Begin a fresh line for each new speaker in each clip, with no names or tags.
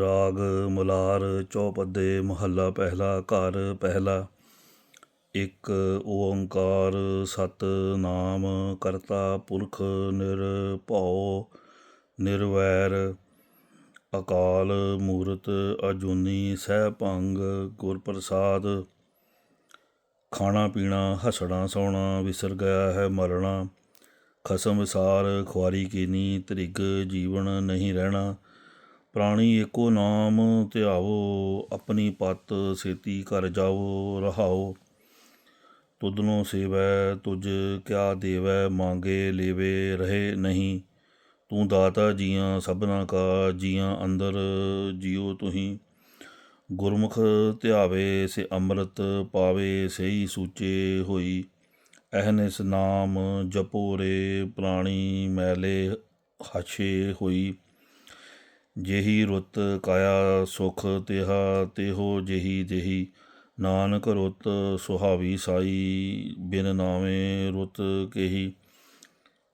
ਰਾਗ ਮਲਾਰ ਚੌਪਦੇ ਮਹੱਲਾ ਪਹਿਲਾ, ਘਰ ਪਹਿਲਾ। ਇੱਕ ਓੰਕਾਰ ਸਤ ਨਾਮ ਕਰਤਾ ਪੁਰਖ ਨਿਰਭਉ, ਨਿਰਵੈਰ। ਅਕਾਲ ਮੂਰਤ ਅਜੂਨੀ ਸਹਿ ਭੰਗ ਗੁਰ ਪ੍ਰਸਾਦ। ਖਾਣਾ ਪੀਣਾ, ਹੱਸਣਾ ਸੌਣਾ, ਵਿਸਰ ਗਿਆ ਹੈ ਮਰਣਾ। ਖਸਮ ਵਿਸਾਰ ਖੁਆਰੀ ਕੀਨੀ, ਤ੍ਰਿਗ ਜੀਵਨ ਨਹੀਂ ਰਹਿਣਾ। ਪ੍ਰਾਣੀ ਏਕੋ ਨਾਮ ਧਿਆਵੋ, ਆਪਣੀ ਪਤ ਸੇਤੀ ਕਰ ਜਾਓ ਰਹਾਓ। ਤੁਧਨੋਂ ਸੇਵੈ, ਤੁਝ ਕਿਆ ਦੇਵੈ, ਮੰਗੇ ਲੇਵੇ ਰਹੇ ਨਹੀਂ। ਤੂੰ ਦਾਤਾ ਜੀਆਂ ਸਭਨਾ ਕਾ, ਜੀਆਂ ਅੰਦਰ ਜਿਉ ਤੁਹੀ ਗੁਰਮੁਖ ਧਿਆਵੇ, ਸੇ ਅੰਮ੍ਰਿਤ ਪਾਵੇ ਸਹੀ ਸੂਚੇ ਹੋਈ। ਅਹਨਿਸ ਨਾਮ ਜਪੋ ਰੇ, ਪ੍ਰਾਣੀ ਮੈਲੇ ਹਾਛੇ ਹੋਈ। ਜੇਹੀ ਰੁੱਤ ਕਾਇਆ ਸੁਖ ਤਿਹਾ, ਤਿਹੋ ਜਿਹੀ ਜਿਹੀ। ਨਾਨਕ ਰੁੱਤ ਸੁਹਾਵੀ ਸਾਈ, ਬਿਨ ਨਾਵੇਂ ਰੁੱਤ ਕੇਹੀ।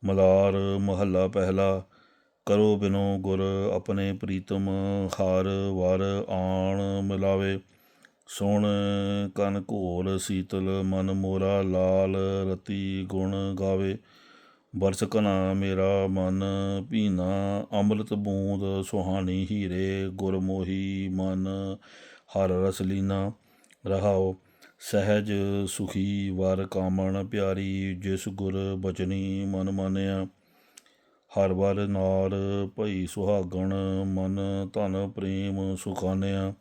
ਮਲਾਰ ਮਹੱਲਾ ਪਹਿਲਾ, ਕਰੋ ਬਿਨੋ ਗੁਰ ਆਪਣੇ ਪ੍ਰੀਤਮ, ਹਾਰ ਵਰ ਆਣ ਮਿਲਾਵੇ। ਸੁਣ ਕਨ ਘੋਲ ਸੀਤਲ, ਮਨ ਮੋਰਾ ਲਾਲ ਰਤੀ ਗੁਣ ਗਾਵੇ। ਬਰਸਕਨਾ ਮੇਰਾ ਮਨ ਭੀਨਾ ਅੰਮ੍ਰਿਤ ਬੂੰਦ ਸੁਹਾਣੀ ਹੀਰੇ ਗੁਰਮੋਹੀ ਮਨ, ਹਰ ਰਸ ਲੀਨਾ ਰਹਾਓ। ਸਹਿਜ ਸੁਖੀ ਵਰ ਕਾਮਣ ਪਿਆਰੀ, ਜਿਸ ਗੁਰ ਬਚਨੀ ਮਨ ਮਾਨਿਆ। ਹਰ ਵਰ ਨਾਰ ਭਈ ਸੁਹਾਗਣ, ਮਨ ਧਨ ਪ੍ਰੇਮ ਸੁਖਾਨਿਆ।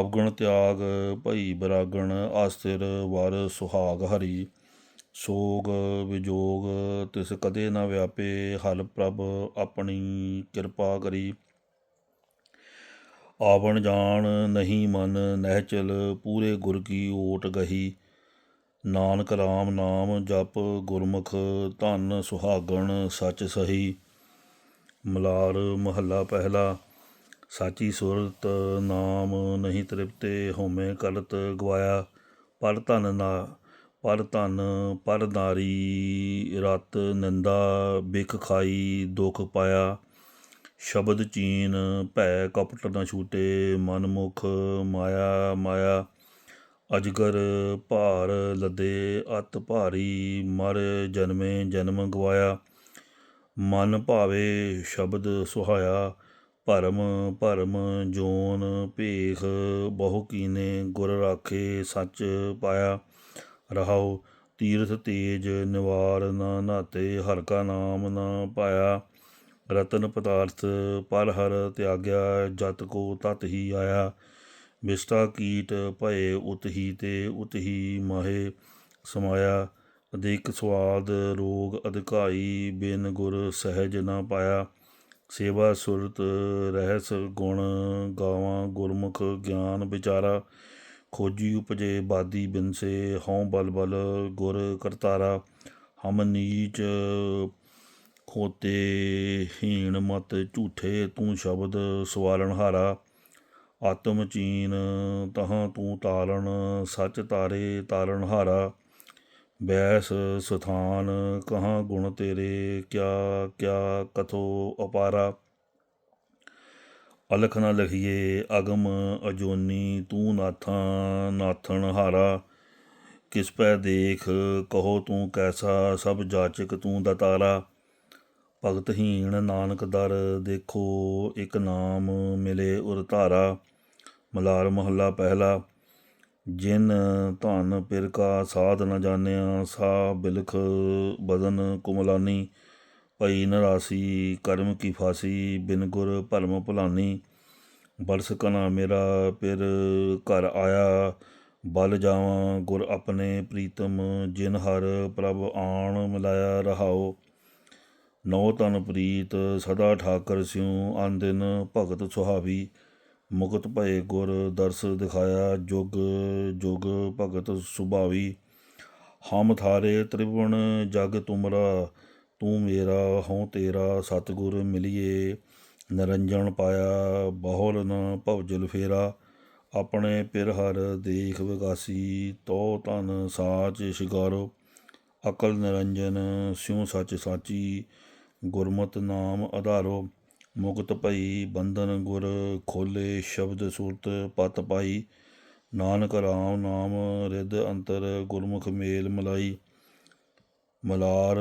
ਅਵਗਣ ਤਿਆਗ ਭਈ ਬਰਾਗਣ ਆਸਥਿਰ ਵਰ ਸੁਹਾਗ ਹਰੀ। ਸੋਗ ਵਿਜੋਗ, ਤਿਸ ਕਦੇ ਨਾ ਵਿਆਪੇ, ਹਲ ਪ੍ਰਭ ਆਪਣੀ ਕਿਰਪਾ ਕਰੀ। ਆਵਣ ਜਾਣ ਨਹੀਂ ਮਨ ਨਹਿਚਲ ਪੂਰੇ ਗੁਰ ਕੀ ਓਟ ਗਹੀ। ਨਾਨਕ ਰਾਮ ਨਾਮ ਜਪ ਗੁਰਮੁਖ, ਧਨ ਸੁਹਾਗਣ ਸੱਚ ਸਹੀ। ਮਲਾਰ ਮਹੱਲਾ ਪਹਿਲਾ, ਸਾਚੀ ਸੁਰਤ ਨਾਮ ਨਹੀਂ ਤ੍ਰਿਪਤੇ ਹੋਮੇ ਕਲਤ ਗਵਾਇਆ। ਪਰ ਧਨ ਨਾ ਪਰ ਧਨ, ਪਰ ਨਾਰੀ ਰਤ, ਨਿੰਦਾ, ਬਿਖ ਖਾਈ, ਦੁਖ ਪਾਇਆ। ਸ਼ਬਦ ਚੀਨ, ਭੈ ਕਪਟ ਨਾ ਛੂਟੇ, ਮਨ ਮੁਖ ਮਾਇਆ ਮਾਇਆ। ਅਜਗਰ ਭਾਰ ਲੱਦੇ, ਅਤ ਭਾਰੀ, ਮਰ ਜਨਮੇ ਜਨਮ ਗਵਾਇਆ। ਮਨ ਭਾਵੇ ਸ਼ਬਦ ਸੁਹਾਇਆ, ਭਰਮ ਭਰਮ ਜੋਨ, ਭੇਖ ਬਹੁ ਕੀਨੇ ਗੁਰ ਰਾਖੇ ਸੱਚ ਪਾਇਆ। ਰਹਾਉ, ਤੀਰਥ ਤੇਜ ਨਿਵਾਰ ਨਾ ਨਾਤੇ ਹਰ ਨਾਮ ਨਾ ਪਾਇਆ। ਰਤਨ ਪਦਾਰਥ ਪਰ ਹਰ ਤਿਆਗਿਆ, ਜਤ ਕੋ ਤਤ ਹੀ ਆਇਆ। ਵਿਸਟਾ ਕੀਟ ਭਏ ਉਤ ਹੀ ਤੇ ਉਤ ਹੀ ਮਾਹੇ ਸਮਾਇਆ। ਅਧਿਕ ਸਵਾਦ ਰੋਗ ਅਧਿਕਾਈ ਬਿਨ ਗੁਰ ਸਹਿਜ ਨਾ ਪਾਇਆ। ਸੇਵਾ ਸੁਰਤ ਰਹਿਸ ਗੁਣ ਗਾਵਾਂ ਗੁਰਮੁਖ ਗਿਆਨ ਵਿਚਾਰਾ। ਖੋਜੀ ਉਪਜੇ ਬਾਦੀ ਬਿਨਸੇ, ਹਉ ਬਲ ਬਲ ਗੁਰ ਕਰਤਾਰਾ, ਹਮ ਨੀਚ ਖੋਤੇ ਹੀਣ ਮਤ ਝੂਠੇ ਤੂੰ ਸ਼ਬਦ ਸਵਾਲਣ ਹਾਰਾ, ਆਤਮ ਚੀਨ ਤਹਾਂ ਤੂੰ ਤਾਲਣ, ਸੱਚ ਤਾਰੇ ਤਾਲਣ ਹਾਰਾ, ਬੈਸ ਸਥਾਨ ਕਹਾਂ ਗੁਣ ਤੇਰੇ, ਕਿਆ ਕਿਆ ਕਥੋ ਅਪਾਰਾ। ਅਲਖ ਨਾ ਲਖੀਏ, ਅਗਮ ਅਜੋਨੀ, ਤੂੰ ਨਾਥਾਂ, ਨਾਥਣ ਹਾਰਾ। ਕਿਸ ਪੈ ਦੇਖ, ਕਹੋ ਤੂੰ ਕੈਸਾ, ਸਭ ਜਾਚਕ ਤੂੰ ਦਤਾਰਾ ਭਗਤਹੀਣ ਨਾਨਕ ਦਰ ਦੇਖੋ, ਇੱਕ ਨਾਮ ਮਿਲੇ ਉਰ ਧਾਰਾ। ਮਲਾਰ ਮਹੱਲਾ ਪਹਿਲਾ, ਜਿਨ ਧਨ ਪਿਰ ਕਾ ਸਾਧ ਨ ਜਾਣਿਆ, ਸਾ ਬਿਲਖ ਬਦਨ ਕੁਮਲਾਨੀ। ਭਈ ਨਰਾਸੀ, ਕਰਮ ਕੀ ਫਾਸੀ, ਬਿਨ ਗੁਰ ਭਰਮ ਭੁਲਾਨੀ ਬਰਸ ਕਨਾ ਮੇਰਾ ਪਿਰ ਘਰ ਆਇਆ, ਬਲ ਜਾਵਾਂ ਗੁਰ ਆਪਣੇ ਪ੍ਰੀਤਮ, ਜਿਨ ਹਰ ਪ੍ਰਭ ਆਣ ਮਿਲਾਇਆ ਰਹਾਓ। ਨੌ ਤਨ ਪ੍ਰੀਤ, ਸਦਾ ਠਾਕਰ ਸਿਉ ਆਂ ਦਿਨ ਭਗਤ ਸੁਹਾਵੀ, ਮੁਕਤ ਭਏ ਗੁਰ ਦਰਸ ਦਿਖਾਇਆ, ਜੁਗ ਜੁਗ ਭਗਤ ਸੁਭਾਵੀ। ਹਮ ਥਾਰੇ ਤ੍ਰਿਵਣ ਜਗ ਤੁਮਰਾ ਤੂੰ ਮੇਰਾ, ਹਉ ਤੇਰਾ ਸਤਿਗੁਰ ਮਿਲਿਏ। ਨਰੰਜਨ ਪਾਇਆ ਬਹੁਲ ਨ ਭਵਜਲ ਫੇਰਾ। ਆਪਣੇ ਪਿਰ ਹਰ ਦੇਖ ਵਿਗਾਸੀ ਤੋ ਤਨ ਸਾਚ ਸ਼ਿਗਾਰੋ ਅਕਲ ਨਿਰੰਜਨ, ਸਿਉ ਸੱਚ ਸਾਚੀ, ਗੁਰਮਤਿ ਨਾਮ ਆਧਾਰੋ ਮੁਕਤ ਭਈ ਬੰਧਨ ਗੁਰ, ਖੋਲੇ ਸ਼ਬਦ ਸੂਰਤ ਪਤ ਪਾਈ। ਨਾਨਕ ਰਾਮ ਨਾਮ ਰਿਦ ਅੰਤਰ ਗੁਰਮੁਖ ਮੇਲ ਮਲਾਈ। ਮਲਾਰ,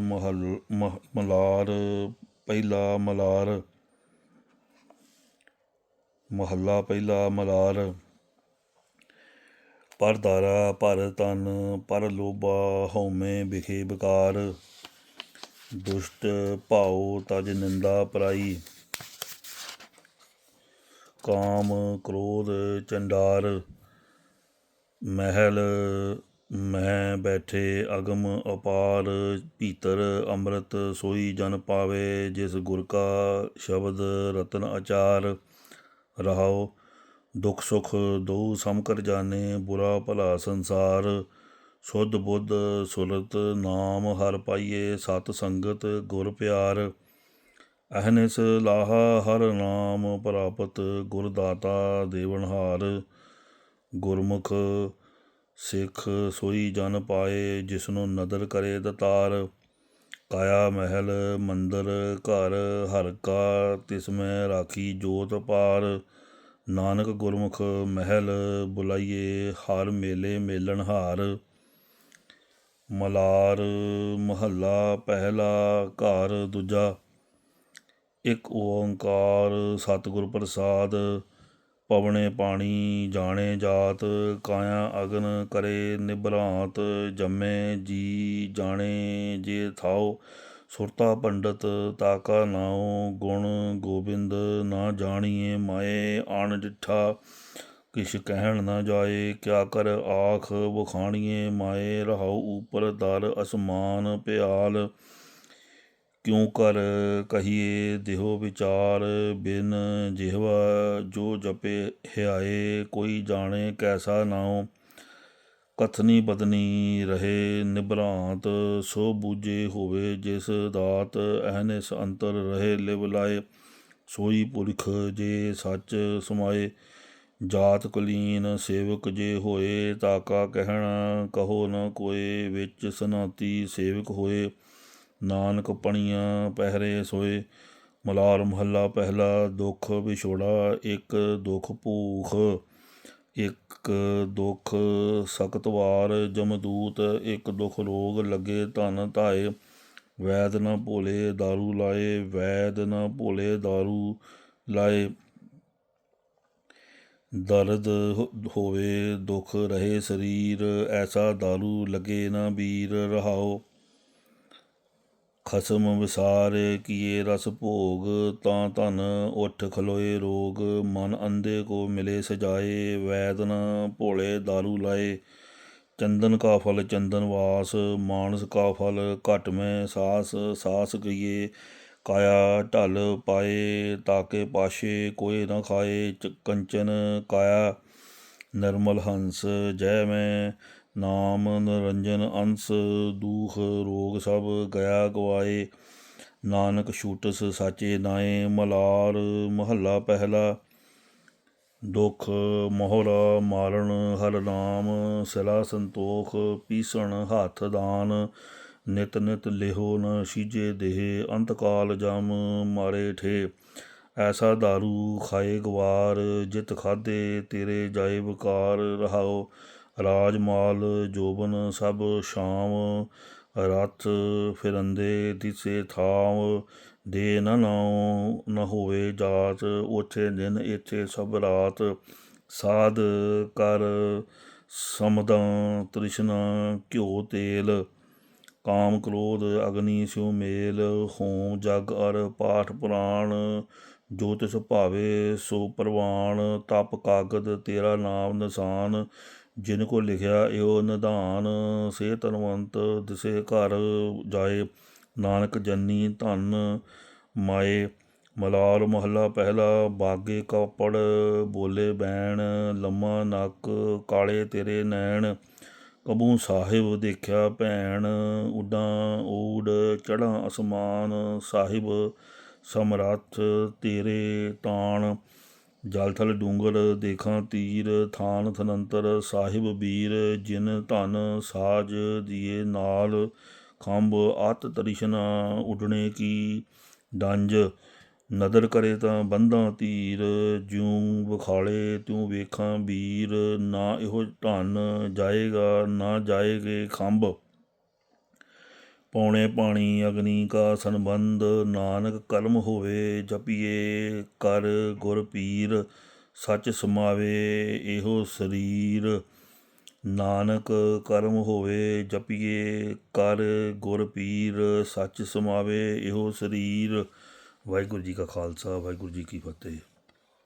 ਮਹਲ, ਮਹ- ਮਲਾਰ, ਪਹਿਲਾ ਮਲਾਰ, ਮਹੱਲਾ ਪਹਿਲਾ ਮਲਾਰ, ਪਰ ਦਾਰਾ ਪਰ ਤਨ ਪਰ ਲੋਭਾ, ਹਉਮੈ ਵਿਖੇ ਵਿਕਾਰ ਦੁਸ਼ਟ ਭਾਉ ਤਜ ਨਿੰਦਾ ਪਰਾਈ, ਕਾਮ ਕ੍ਰੋਧ ਚੰਡਾਰ, ਮਹਿਲ ਮੈਂ ਬੈਠੇ ਅਗਮ ਅਪਾਰ, ਭੀਤਰ ਅੰਮ੍ਰਿਤ ਸੋਈ ਜਨ ਪਾਵੇ, ਜਿਸ ਗੁਰ ਕਾ ਸ਼ਬਦ ਰਤਨ ਆਚਾਰ ਰਹਾਉ ਦੁਖ ਸੁਖ ਦੋ ਸਮ ਕਰ ਜਾਣੇ, ਬੁਰਾ ਭਲਾ ਸੰਸਾਰ। ਸੁਧ ਬੁੱਧ ਸੁਰਤ ਨਾਮ ਹਰ ਪਾਈਏ, ਸਤ ਸੰਗਤ ਗੁਰ ਪਿਆਰ। ਅਹਨਿਸ ਲਾਹਾ ਹਰ ਨਾਮ ਪ੍ਰਾਪਤ, ਗੁਰ ਦਾਤਾ ਦੇਵਨਹਾਰ ਗੁਰਮੁਖ ਸਿੱਖ ਸੋਈ ਜਨ ਪਾਏ, ਜਿਸਨੂੰ ਨਦਰ ਕਰੇ ਦਤਾਰ। ਕਾਇਆ ਮਹਿਲ, ਮੰਦਰ ਘਰ ਹਰ ਕਾ ਤਿਸ ਰਾਖੀ ਜੋਤ ਪਾਰ। ਨਾਨਕ ਗੁਰਮੁਖ ਮਹਿਲ, ਬੁਲਾਈਏ ਹਰ ਮੇਲੇ ਮੇਲਣ ਹਾਰ। ਮਲਾਰ ਮਹੱਲਾ ਪਹਿਲਾ ਘਰ ਦੂਜਾ। ਇੱਕ ਓੰਕਾਰ ਸਤਿਗੁਰ ਪ੍ਰਸਾਦ ਪਵਣੇ ਪਾਣੀ ਜਾਣੇ ਜਾਤ, ਕਾਇਆ ਅਗਨ ਕਰੇ ਨਿਭਰਾਂਤ, ਜੰਮੇ ਜੀ ਜਾਣੇ ਜੇ ਥਾਉ। ਸੁਰਤਾ ਪੰਡਤ ਤਾਕਾ ਨਾਉ, ਗੁਣ ਗੋਬਿੰਦ ਨਾ ਜਾਣੀਏ ਮਾਏ ਆਣ ਡਿਠਾ। ਕਿਛ ਕਹਿਣ ਨਾ ਜਾਏ, ਕਿਆ ਕਰ ਆਖ ਬਖਾਣੀਏ ਮਾਏ, ਰਹਾਉ ਉਪਰ ਦਰ ਅਸਮਾਨ ਪਿਆਲ। ਕਿਉ ਕਰ ਕਹੀਏ ਦੇਹੋ ਵਿਚਾਰ, ਬਿਨ ਜਿਹਵਾ ਜੋ ਜਪੇ ਹਿਆਏ ਕੋਈ ਜਾਣੇ ਕੈਸਾ ਨਾਉ, ਕਥਨੀ ਬਦਨੀ ਰਹੇ ਨਿਭਰਾਂਤ, ਸੋ ਬੂਝੇ ਹੋਵੇ ਜਿਸ ਦਾਤ ਅਹਨਿਸ ਅੰਤਰ ਰਹੇ ਲਿਵ ਲਾਏ, ਸੋਈ ਪੁਰਖ ਜੇ ਸੱਚ ਸਮਾਏ, ਜਾਤ ਕੁਲੀਨ ਸੇਵਕ ਜੇ ਹੋਏ ਤਾਕਾ ਕਹਿਣਾ ਕਹੋ ਨ ਕੋਏ, ਵਿੱਚ ਸਨਾਤੀ ਸੇਵਕ ਹੋਏ ਨਾਨਕ ਪਣੀਆਂ ਪਹਿਰੇ ਸੋਏ ਮਲਾਰ ਮਹੱਲਾ ਪਹਿਲਾ ਦੁੱਖ ਵਿਛੋੜਾ ਇੱਕ ਦੁੱਖ ਭੂਖ ਇੱਕ ਦੁੱਖ ਸਖਤ ਵਾਰ ਜਮਦੂਤ ਇੱਕ ਦੁੱਖ ਰੋਗ ਲੱਗੇ ਧਨ ਧਾਏ ਵੈਦ ਨਾ ਭੋਲੇ दारू ਲਾਏ ਵੈਦ ਨਾ ਭੋਲੇ दारू ਲਾਏ ਦਰਦ ਹੋ- ਹੋਵੇ ਦੁੱਖ ਰਹੇ ਸਰੀਰ ਐਸਾ दारू ਲੱਗੇ ਨਾ ਵੀਰ ਰਹਾਓ ਖਸਮ ਵਿਸਾਰ ਕੀਏ ਰਸ ਭੋਗ, ਤਾਂ ਧਨ ਉਠ ਖਲੋਏ ਰੋਗ, ਮਨ ਅੰਧੇ ਕੋ ਮਿਲੇ ਸਜਾਏ ਵੈਦਨ ਭੋਲੇ दारू ਲਾਏ। ਚੰਦਨ ਕਾ ਫਲ ਚੰਦਨ ਵਾਸ, ਮਾਨਸ ਕਾ ਫਲ ਘਟ ਮੈਂ ਸਾਸ ਸਾਸ ਕੀਏ ਕਾਇਆ ਢਲ ਪਾਏ, ਤਾਕੇ ਪਾਸ਼ੇ ਕੋਈ ਨਾ ਖਾਏ, ਚ- ਕੰਚਨ ਕਾਇਆ, ਨਰਮਲ ਹੰਸ ਜੈ ਮੈਂ ਨਾਮ ਨਿਰੰਜਨ ਅੰਸ ਦੂਖ ਰੋਗ ਸਭ ਗਿਆ ਗਵਾਏ। ਨਾਨਕ ਛੂਟਸ ਸਾਚੇ ਨਾਏ, ਮਲਾਰ ਮਹੱਲਾ ਪਹਿਲਾ। ਦੁਖ ਮੋਹਰਾ ਮਾਰਨ ਹਰ ਨਾਮ, ਸਿਲਾ ਸੰਤੋਖ ਪੀਸਣ ਹੱਥ ਦਾਨ। ਨਿਤ ਨਿਤ ਲਿਹੋ ਨ ਸੀਜੇ ਦੇਹ, ਅੰਤ ਕਾਲ ਜਮ ਮਾਰੇ ਠੇ ਐਸਾ दारू ਖਾਏ ਗਵਾਰ, ਜਿਤ ਖਾਦੇ ਤੇਰੇ ਜਾਏ ਵਿਕਾਰ ਰਹਾਓ। ਰਾਜਮਾਲ ਜੋਬਨ ਸਭ ਸ਼ਾਮ, ਰਥ ਫਿਰੰਦੇ ਦਿਸੇ ਥਾਵ ਦੇ ਨ ਨਾਉ, ਨ ਹੋਵੇ ਜਾਤ ਉਥੇ ਦਿਨ ਇੱਥੇ ਸਭ ਰਾਤ। ਸਾਧ ਕਰ ਸਮਦਾਂ ਤ੍ਰਿਸ਼ਨਾ ਘਿਓ ਤੇਲ, ਕਾਮ ਕ੍ਰੋਧ ਅਗਨੀ ਸਿਉ ਮੇਲ, ਹੋਮ ਜਗ ਅਰ ਪਾਠ ਪੁਰਾਣ ਜੋ ਤਿਸ ਭਾਵੇ ਸੋ ਪ੍ਰਵਾਨ ਤਪ ਕਾਗਦ ਤੇਰਾ ਨਾਮ ਨਿਸ਼ਾਨ। ਜਿਨ ਕੋ ਲਿਖਿਆ, ਇਹੋ ਨਿਧਾਨ ਸੇ ਤਨਵੰਤ ਦਿਸੇ ਘਰ ਜਾਏ। ਨਾਨਕ ਜੰਨੀ ਧਨ ਮਾਏ, ਮਲਾਲ ਮਹੱਲਾ ਪਹਿਲਾ ਬਾਗੇ ਕਾਪੜ ਬੋਲੇ ਬੈਣ, ਲੰਮਾ ਨੱਕ ਕਾਲੇ ਤੇਰੇ ਨੈਣ। ਕਬੂ ਸਾਹਿਬ ਦੇਖਿਆ ਭੈਣ, ਉਡਾਂ ਊੜ ਚੜਾਂ ਅਸਮਾਨ। ਸਾਹਿਬ ਸਮਰੱਥ ਤੇਰੇ ਤਾਣ। ਜਲ ਥਲ ਡੂੰਗਰ ਦੇਖਾਂ ਤੀਰ, ਥਾਨ ਥਨੰਤਰ, ਸਾਹਿਬ ਵੀਰ ਜਿਨ ਧਨ ਸਾਜ ਦੀਏ ਨਾਲ, ਖੰਭ ਅਤ ਤ੍ਰਿਸ਼ਨਾ ਉਡਣੇ ਕੀ, ਡੰਜ ਨਦਰ ਕਰੇ ਤਾਂ ਬੰਦਾਂ ਤੀਰ ਜਿਉਂ ਵਿਖਾਲੇ ਤਿਉਂ ਵੇਖਾਂ ਵੀਰ ਨਾ ਇਹੋ ਧਨ ਜਾਏਗਾ, ਨਾ ਜਾਏਗੇ ਖੰਭ। ਪੌਣੇ ਪਾਣੀ ਅਗਨੀ ਕਾ ਸੰਬੰਧ, ਨਾਨਕ ਕਰਮ ਹੋਵੇ ਜਪੀਏ, ਕਰ ਗੁਰ ਪੀਰ, ਸੱਚ ਸਮਾਵੇ ਇਹੋ ਸਰੀਰ। ਨਾਨਕ ਕਰਮ ਹੋਵੇ ਜਪੀਏ, ਕਰ ਗੁਰ ਪੀਰ, ਸੱਚ ਸਮਾਵੇ ਇਹੋ ਸਰੀਰ। ਵਾਹਿਗੁਰੂ ਜੀ ਕਾ ਖਾਲਸਾ, ਵਾਹਿਗੁਰੂ ਜੀ ਕੀ ਫਤਿਹ।